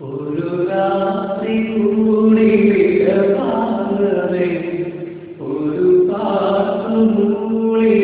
ഒരു രാത്രി കൂടി ഒരു ഒരു കൂടി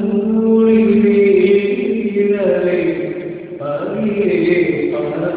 ഒരു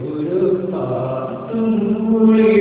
ഒരു പാട്ടും മൂളി